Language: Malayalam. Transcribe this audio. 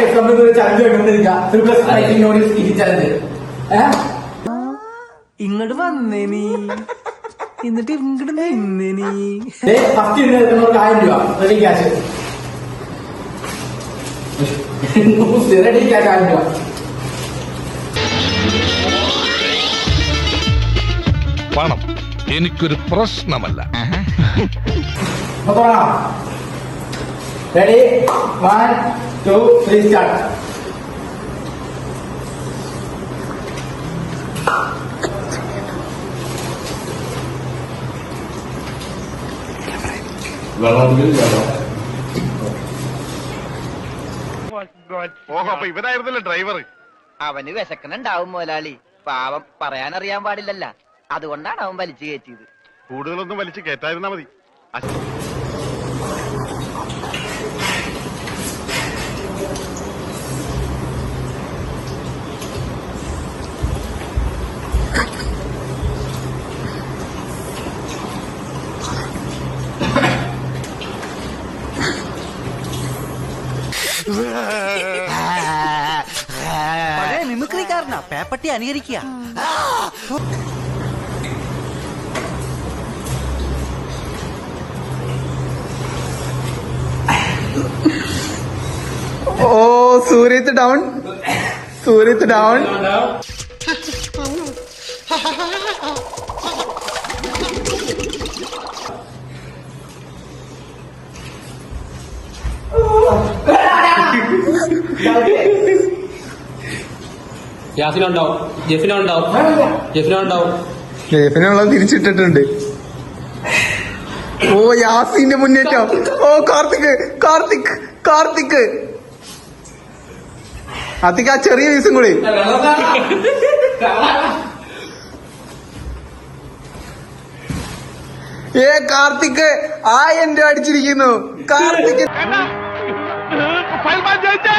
എക്സാമ്പിൾ ഒരു ചലഞ്ച് കണ്ടുകൊണ്ടിരിക്കുക ഒരു പ്ലസ് റൈറ്റിംഗോട് ഈ ചലഞ്ച് ഏഹ് ഇങ്ങോട്ട് വന്നേ നീ. എന്നിട്ട് ഇങ്ങോട്ട് നിന്നേ നീ. ഫസ്റ്റ് ആയിരം രൂപ റെഡി ക്യാഷ് റെഡി ക്യാഷ് ആയിരം രൂപ പണം എനിക്കൊരു പ്രശ്നമല്ല. തുടങ്ങാം ready one two three start ഓഹോ അപ്പൊ ഇവനായിരുന്നല്ലോ ഡ്രൈവർ അവന് വിശക്കുന്നുണ്ടാവും മോലാളി. പാവം പറയാനറിയാൻ പാടില്ലല്ല. അതുകൊണ്ടാണ് അവൻ വലിച്ചു കയറ്റിയത്. കൂടുതലൊന്നും വലിച്ചു കയറ്റായിരുന്നാ മതി. പഴയ മിമിക്രിക്കാരനാ. പേപ്പട്ടി അനുകരിക്കുക ഓ സൂര്യത്ത് ഡൗൺ സൂര്യത്ത് ഡൗൺ യാസിനുണ്ടാവും തിരിച്ചിട്ടിട്ടുണ്ട്. ഓ യാസിന്റെ മുന്നേറ്റം. ഓ കാർത്തിക് കാർത്തിക് കാർത്തിക്. അതിക്ക് ആ ചെറിയ വീസും കൂടി. ഏ കാർത്തിക് ആയിരം രൂപ അടിച്ചിരിക്കുന്നു. കാർത്തിക് పైమాన్ చేయించే!